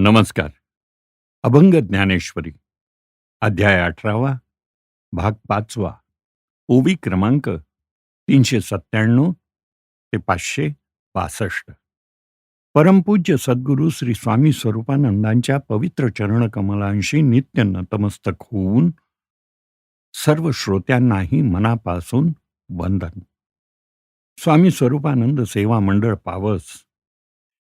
नमस्कार. अभंग ज्ञानेश्वरी अध्याय अठरावा भाग पाचवा ओवी क्रमांक तीनशे सत्त्याण्णव ते पाचशे बासष्ट. परमपूज्य सद्गुरू श्री स्वामी स्वरूपानंदांच्या पवित्र चरणकमलांशी नित्य नतमस्तक होऊन सर्व श्रोत्यांनाही मनापासून वंदन. स्वामी स्वरूपानंद सेवा मंडळ पावस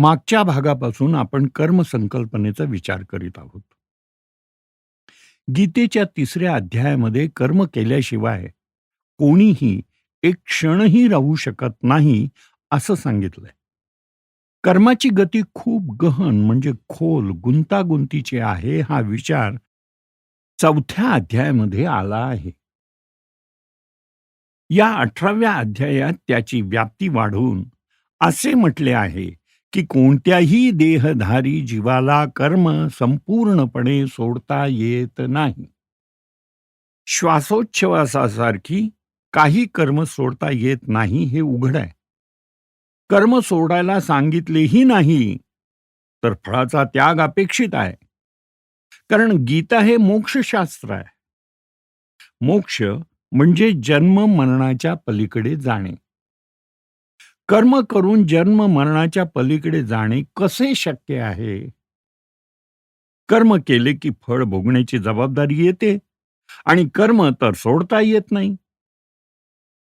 मागच्या भागापासून आपण कर्मसंकल्पनेचा विचार करीत आहोत. गीतेच्या तिसऱ्या अध्यायामध्ये कर्म केल्याशिवाय कोणीही एक क्षणही राहू शकत नाही असं सांगितलंय. कर्माची गती खूप गहन म्हणजे खोल गुंतागुंतीची आहे हा विचार चौथ्या अध्यायामध्ये आला आहे. या अठराव्या अध्यायात त्याची व्याप्ती वाढवून असे म्हटले आहे की कोणत्याही देहधारी जीवाला कर्म संपूर्णपणे सोडता येत नाही. श्वासोच्छवासासारखी काही कर्म सोडता येत नाही हे उघड आहे. कर्म सोडायला सांगितलेही नाही तर फळाचा त्याग अपेक्षित आहे. कारण गीता हे मोक्षशास्त्र आहे. मोक्ष म्हणजे जन्म मरणाच्या पलीकडे जाणे. कर्म करून जन्म मरणाच्या पलीकडे जाणे कसे शक्य आहे? कर्म केले की फळ भोगण्याची जबाबदारी येते आणि कर्म तर सोडता येत नाही.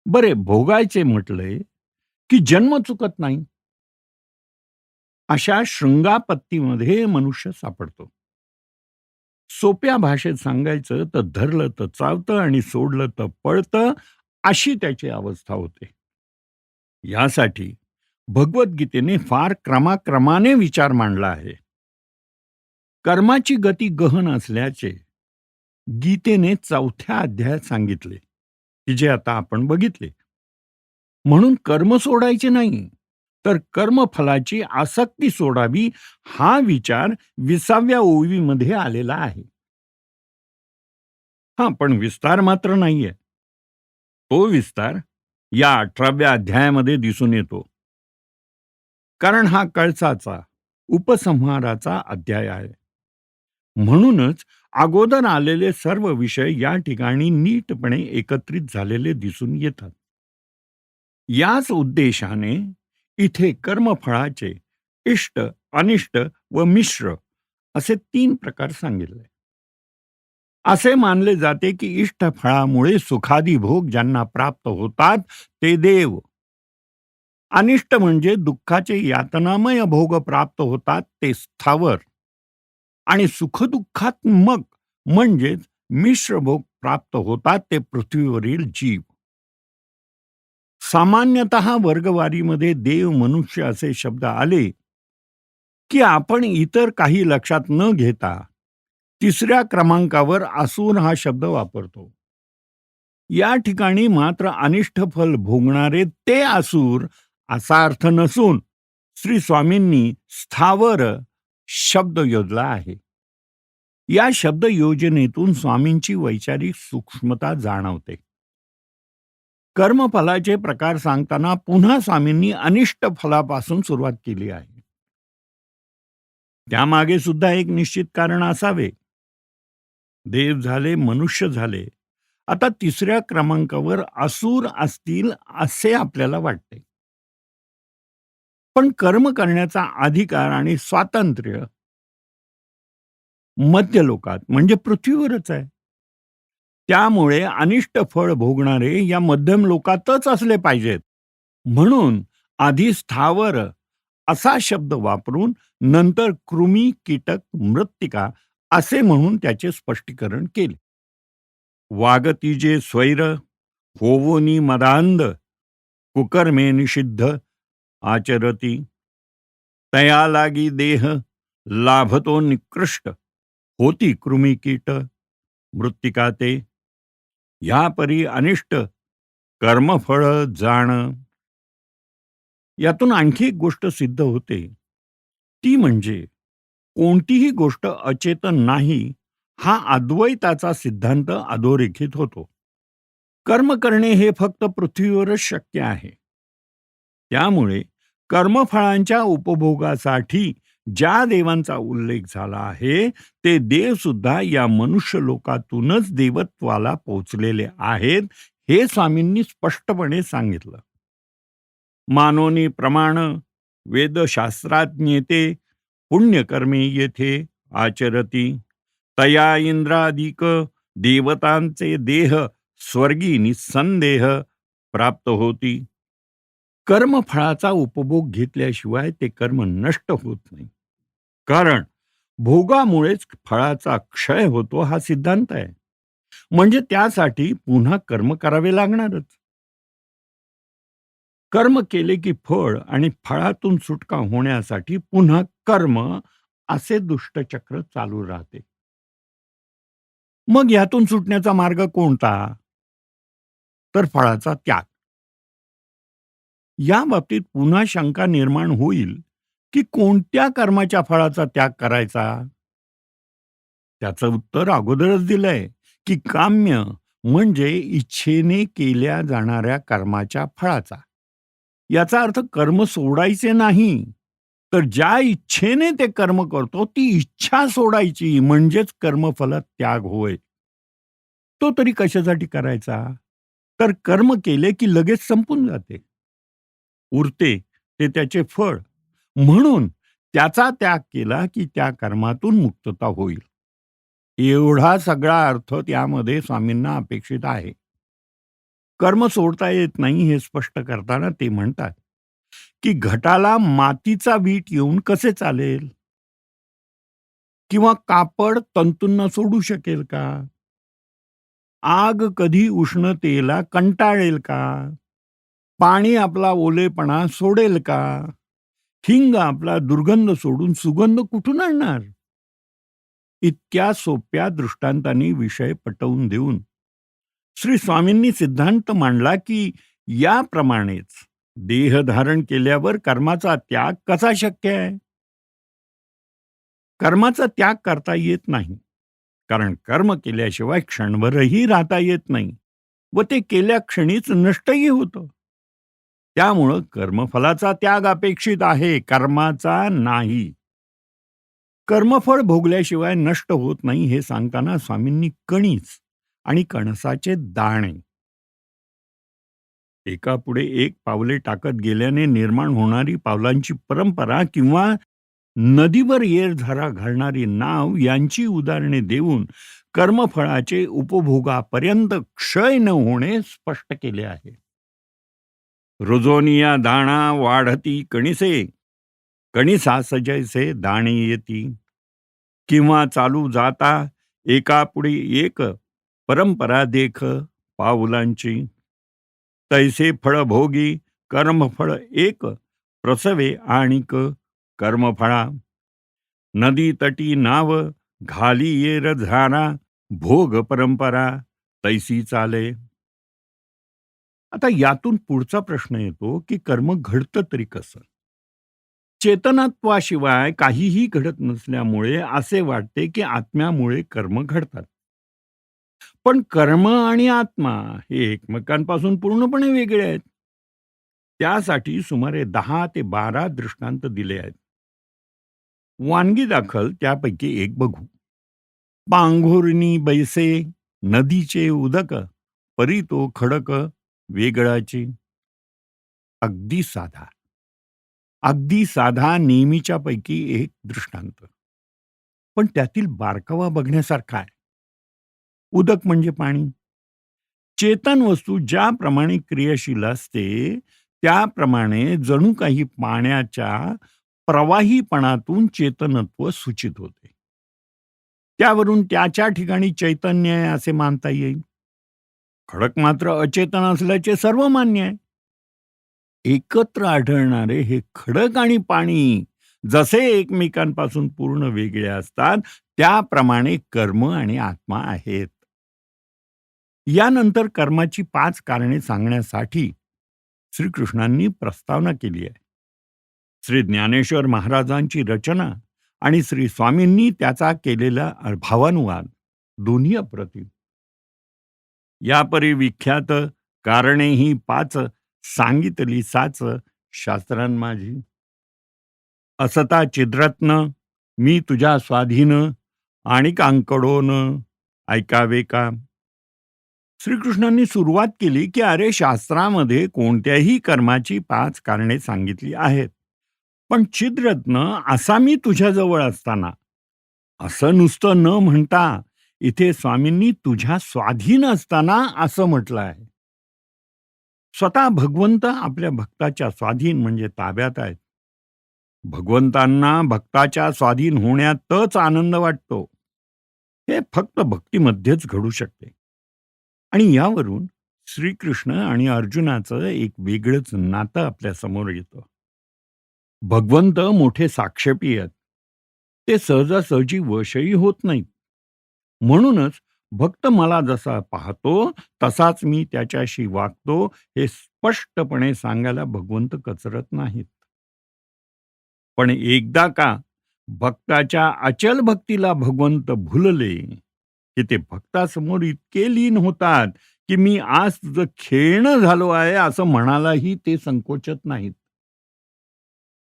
बरे भोगायचे म्हटले की जन्म चुकत नाही. अशा शृंगापत्तीमध्ये मनुष्य सापडतो. सोप्या भाषेत सांगायचं तर धरलं तर चावतं आणि सोडलं तर पळतं अशी त्याची अवस्था होते. यासाठी भगवद्गीतेने फार क्रमाक्रमाने विचार मांडला आहे. कर्माची गती गहन असल्याचे गीतेने चौथ्या अध्यायात सांगितले की जे आता आपण बघितले. म्हणून कर्म सोडायचे नाही तर कर्मफलाची आसक्ती सोडावी हा विचार विसाव्या ओवीमध्ये आलेला आहे. हा पण विस्तार मात्र नाहीये. तो विस्तार या अठराव्या अध्यायामध्ये दिसून येतो. कारण हा कळसाचा उपसंहाराचा अध्याय आहे. म्हणूनच अगोदर आलेले सर्व विषय या ठिकाणी नीटपणे एकत्रित झालेले दिसून येतात. याच उद्देशाने इथे कर्मफळाचे इष्ट अनिष्ट व मिश्र असे तीन प्रकार सांगितले. असे मानले जाते की इष्ट फळामुळे सुखादी भोग ज्यांना प्राप्त होतात ते देव. अनिष्ट म्हणजे दुःखाचे यातनामय भोग प्राप्त होतात ते स्थावर. आणि सुखदुःखात्मक म्हणजेच मिश्र भोग प्राप्त होतात ते पृथ्वीवरील जीव. सामान्यतः वर्गवारीमध्ये देव मनुष्य असे शब्द आले की आपण इतर काही लक्षात न घेता तिसऱ्या क्रमांकावर आसून हा शब्द वापरतो. या ठिकाणी मात्र अनिष्ट फल भोगणारे ते आसूर असा अर्थ नसून श्री स्वामींनी स्थावर शब्द योजला आहे. या शब्द योजनेतून स्वामींची वैचारिक सूक्ष्मता जाणवते. कर्मफलाचे प्रकार सांगताना पुन्हा स्वामींनी अनिष्ट फलापासून सुरुवात केली आहे. त्यामागे सुद्धा एक निश्चित कारण असावे. देव झाले मनुष्य झाले. आता तिसऱ्या क्रमांकावर असूर असतील असे आपल्याला वाटते. पण कर्म करण्याचा अधिकार आणि स्वातंत्र्य मध्य लोकात म्हणजे पृथ्वीवरच आहे. त्यामुळे अनिष्ट फळ भोगणारे या मध्यम लोकातच असले पाहिजेत. म्हणून आधी स्थावर असा शब्द वापरून नंतर कृमी कीटक मृत्तिका असे म्हणून त्याचे स्पष्टीकरण केले. वागतीजे स्वैर होवोनी मदांध कुकर्मे निषिद्ध आचरती। तया लागी देह लाभतो निकृष्ट होती कृमिकीट मृत्तिका ते। ह्या परी अनिष्ट कर्मफळ जाण। यातून आणखी एक गोष्ट सिद्ध होते ती म्हणजे कोणतीही गोष्ट अचेतन नाही हा अद्वैताचा सिद्धांत अधोरेखित होतो. कर्म करणे हे फक्त पृथ्वीवरच शक्य आहे. त्यामुळे कर्मफळांच्या उपभोगासाठी ज्या देवांचा उल्लेख झाला आहे ते देव सुद्धा या मनुष्य लोकातूनच देवत्वाला पोचलेले आहेत हे स्वामींनी स्पष्टपणे सांगितलं. मानोनी प्रमाण वेदशास्त्राज्ञेते पुण्यकर्मे येथे आचरती. तया इंद्रादिक देवतांचे देह स्वर्गी निसंदेह प्राप्त होती. कर्मफळाचा उपभोग घेतल्याशिवाय ते कर्म नष्ट होत नाही. कारण भोगामुळेच फळाचा क्षय होतो हा सिद्धांत आहे. म्हणजे त्यासाठी पुन्हा कर्म करावे लागणारच. कर्म केले की फळ आणि फळातून सुटका होण्यासाठी पुन्हा कर्म असे दुष्टचक्र चालू राहते. मग यातून सुटण्याचा मार्ग कोणता? तर फळाचा त्याग. या बाबतीत पुन्हा शंका निर्माण होईल की कोणत्या कर्माच्या फळाचा त्याग करायचा? त्याचं उत्तर अगोदरच दिलंय की काम्य म्हणजे इच्छेने केल्या जाणाऱ्या कर्माच्या फळाचा. याचा अर्थ कर्म सोडायचे नाही. तर ज्या इच्छेने ते कर्म करतो ती इच्छा सोडायची म्हणजेच कर्मफल त्याग होय. तो तरी कशासाठी करायचा? तर कर्म केले की लगेच संपून जाते. उरते ते त्याचे फळ. म्हणून त्याचा त्याग केला की त्या कर्मातून मुक्तता होईल. एवढा सगळा अर्थ त्यामध्ये स्वामींना अपेक्षित आहे. कर्म सोडता येत नाही हे स्पष्ट करताना ते म्हणतात की घटाला मातीचा वीट येऊन कसे चालेल? किंवा कापड तंतूंना सोडू शकेल का? आग कधी उष्णतेला कंटाळेल का? पाणी आपला ओलेपणा सोडेल का? हिंग आपला दुर्गंध सोडून सुगंध कुठून आणणार? इतक्या सोप्या दृष्टांतांनी विषय पटवून देऊन श्री स्वामींनी सिद्धांत मांडला की याप्रमाणेच देह धारण केल्यावर कर्माचा त्याग कसा शक्य आहे? कर्माचा त्याग करता येत नाही. कारण कर्म केल्याशिवाय क्षणभरही राहता येत नाही व ते केल्या क्षणीच नष्टही होतं. त्यामुळं कर्मफलाचा त्याग अपेक्षित आहे कर्माचा नाही. कर्मफळ भोगल्याशिवाय नष्ट होत नाही हे सांगताना स्वामींनी कणीच आणि कणसाचे दाणे. एका पुढे एक पावले टाकत गेल्याने निर्माण होणारी पावलांची परंपरा किंवा नदीवर येरझरा घालणारी नाव यांची उदाहरणे देऊन कर्मफळाचे उपभोगापर्यंत क्षय न होणे स्पष्ट केले आहे. रुजोनिया दाणा वाढती कणिसे कणिसा सजैसे दाणे येती. किंवा चालू जाता एका पुढे एक परंपरा देख पाऊलांची. तैसे फळ भोगी कर्मफळ एक प्रसवे आणिक कर्मफळा. नदी तटी नाव घाली येर झारा भोग परंपरा तैसी चाले. आता यातून पुढचा प्रश्न येतो की कर्म घडतं तरी कसं? चेतनत्वाशिवाय काहीही घडत नसल्यामुळे असे वाटते की आत्म्यामुळे कर्म घडतात. पण कर्म आणि आत्मा हे एकमेकांपासून पूर्णपणे वेगळे आहेत. त्यासाठी सुमारे दहा ते बारा दृष्टांत दिले आहेत. वानगी दाखल त्यापैकी एक बघू. पांघोरणी बैसे नदीचे उदक परी तो खडक वेगळाची. अगदी साधा. अगदी साधा नेहमीच्या पैकी एक दृष्टांत. पण त्यातील बारकावा बघण्यासारखा आहे. उदक म्हणजे पाणी. चेतन वस्तू ज्याप्रमाणे क्रियाशील असते त्याप्रमाणे जणू काही पाण्याच्या प्रवाहीपणातून चेतनत्व सूचित होते. त्यावरून त्याच्या ठिकाणी चैतन्य आहे असे मानता येईल. खडक मात्र अचेतन असल्याचे सर्व मान्य आहे. एकत्र आढळणारे हे खडक आणि पाणी जसे एकमेकांपासून पूर्ण वेगळे असतात त्याप्रमाणे कर्म आणि आत्मा आहेत. यानंतर कर्माची पाच कारणे सांगण्यासाठी श्रीकृष्णांनी प्रस्तावना केली आहे. श्री ज्ञानेश्वर महाराजांची रचना आणि श्री स्वामींनी त्याचा केलेला भावानुवाद दोन्ही अप्रतिम. यापरी विख्यात कारणे ही पाच सांगितली साच शास्त्रां माझी. असता चिद्रत्न मी तुझ्या स्वाधीन आणि कांकडोन ऐकावे का श्रीकृष्णांनी सुरुवात केली की अरे शास्त्रामध्ये कोणत्याही कर्माची पाच कारणे सांगितली आहेत. पण चिद्रत्न असा मी तुझ्याजवळ असताना असं नुसतं न म्हणता इथे स्वामींनी तुझ्या स्वाधीन असताना असं म्हटलं आहे. स्वतः भगवंत आपल्या भक्ताच्या स्वाधीन म्हणजे ताब्यात आहेत. भगवंतांना भक्ताच्या स्वाधीन होण्यातच आनंद वाटतो. हे फक्त भक्तीमध्येच घडू शकते. आणि यावरून श्रीकृष्ण आणि अर्जुनाचं एक वेगळंच नातं आपल्यासमोर येतं. भगवंत मोठे साक्षेपी आहेत. ते सहजासहजी वशही होत नाहीत. म्हणूनच भक्त मला जसा पाहतो तसाच मी त्याच्याशी वागतो हे स्पष्टपणे सांगायला भगवंत कचरत नाहीत. पण एकदा का भक्ताच्या अचल भक्तीला भगवंत भुलले की ते भक्तासमोर इतके लीन होतात की मी आज तुझं खेळणं झालो आहे असं म्हणालाही ते संकोचत नाहीत.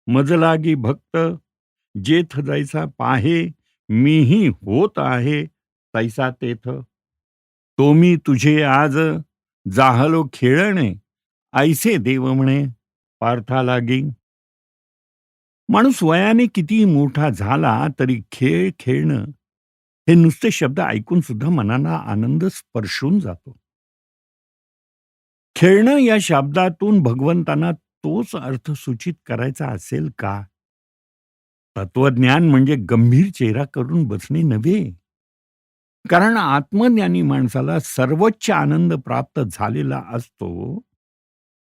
मजलागी भक्त जेथ जायचा पाहे मीही होत आहे तैसा तेथ. तो मी तुझे आज जाहलो खेळणे ऐसे देव म्हणे पार्था लागी. माणूस वयाने किती मोठा झाला तरी खेळ खेळणं हे नुसते शब्द ऐकून सुद्धा मनाला आनंद स्पर्शून जातो. खेळणं या शब्दातून भगवंतांना तोच अर्थ सूचित करायचा असेल का? तत्वज्ञान म्हणजे गंभीर चेहरा करून बसणे नव्हे. कारण आत्मज्ञानी माणसाला सर्वोच्च आनंद प्राप्त झालेला असतो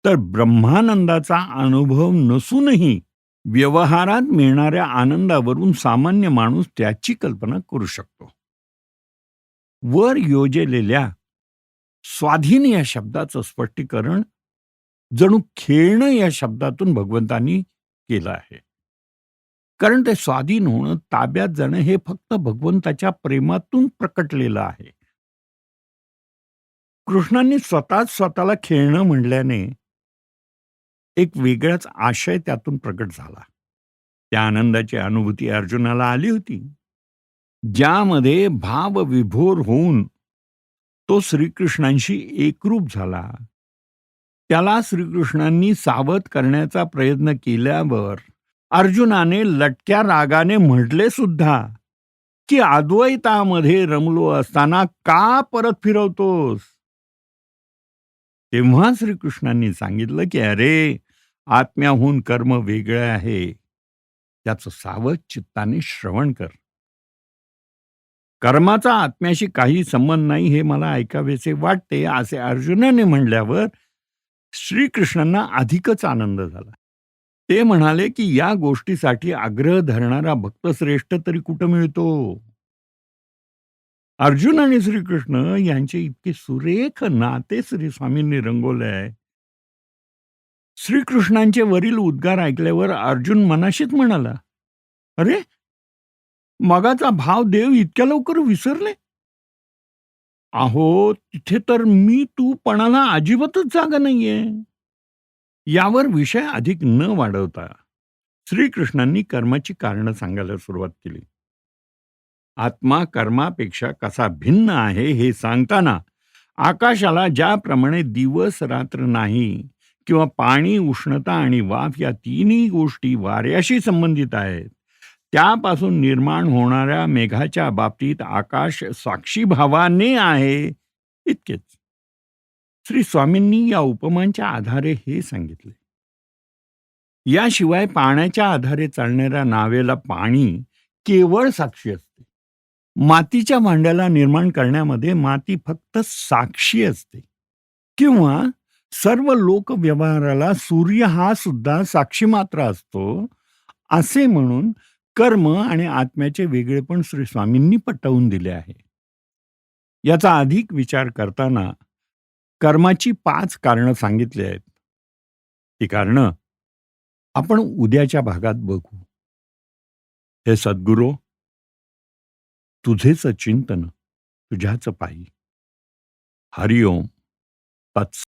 तर ब्रह्मानंदाचा अनुभव नसूनही व्यवहारात मिळणाऱ्या आनंदावरून सामान्य माणूस त्याची कल्पना करू शकतो. वर योजलेल्या स्वाधीन या शब्दाचं स्पष्टीकरण जणू खेळणं या शब्दातून भगवंतांनी केलं आहे. कारण ते स्वाधीन होणं ताब्यात जाणं हे फक्त भगवंताच्या प्रेमातून प्रकटलेलं आहे. कृष्णांनी स्वतःच स्वतःला खेळणं म्हणल्याने एक वेगळाच आशय त्यातून प्रकट झाला. त्या आनंदाची अनुभूती अर्जुनाला आली होती. ज्यामध्ये भाव विभोर होऊन तो श्रीकृष्णांशी एकरूप झाला. त्याला श्रीकृष्णांनी सावध करण्याचा प्रयत्न केल्यावर अर्जुनाने लटक्या रागाने म्हटले सुद्धा की अद्वैतामध्ये रमलो असताना का परत फिरवतोस? तेव्हा श्रीकृष्णांनी सांगितलं की अरे आत्म्याहून कर्म वेगळे आहे. त्याचं सावध चित्ताने श्रवण कर. कर्माचा आत्म्याशी काही संबंध नाही हे मला ऐकावेसे वाटते असे अर्जुनाने म्हणल्यावर श्रीकृष्णांना अधिकच आनंद झाला. ते म्हणाले की या गोष्टीसाठी आग्रह धरणारा भक्तश्रेष्ठ तरी कुठं मिळतो? अर्जुन आणि श्रीकृष्ण यांचे इतके सुरेख नाते श्री स्वामींनी रंगवले आहे. श्रीकृष्णांचे वरील उद्गार ऐकल्यावर अर्जुन मनाशीच म्हणाला अरे मगाचा भाव देव इतक्या लवकर विसरले? आहो तिथे तर मी तू पणाला अजिबातच जागा नाहीये. यावर विषय अधिक न वाढवता श्रीकृष्णांनी कर्माची कारणं सांगायला सुरुवात केली. आत्मा कर्मापेक्षा कसा भिन्न आहे हे सांगताना आकाशाला ज्याप्रमाणे दिवस रात्र नाही किंवा पाणी उष्णता आणि वाफ या तिन्ही गोष्टी वाऱ्याशी संबंधित आहेत. त्यापासून निर्माण होणाऱ्या मेघाच्या बाबतीत आकाश साक्षी भावाने आहे इतकेच. श्री स्वामींनी या उपमांच्या आधारे हे सांगितले. याशिवाय पाण्याच्या आधारे चालणाऱ्या नावेला पाणी केवळ साक्षी असते. मातीच्या भांड्याला निर्माण करण्यामध्ये माती फक्त साक्षी असते किंवा सर्व लोक व्यवहाराला सूर्य हा सुद्धा साक्षी मात्र असतो असे म्हणून कर्म आणि आत्म्याचे वेगळेपण श्री स्वामींनी पटवून दिले आहे. याचा अधिक विचार करताना कर्माची पाच कारणं सांगितली आहेत. ती कारणं आपण उद्याच्या भागात बघू. हे सद्गुरो तुझेच चिंतन तुझ्याच पायी. हरिओम तत्स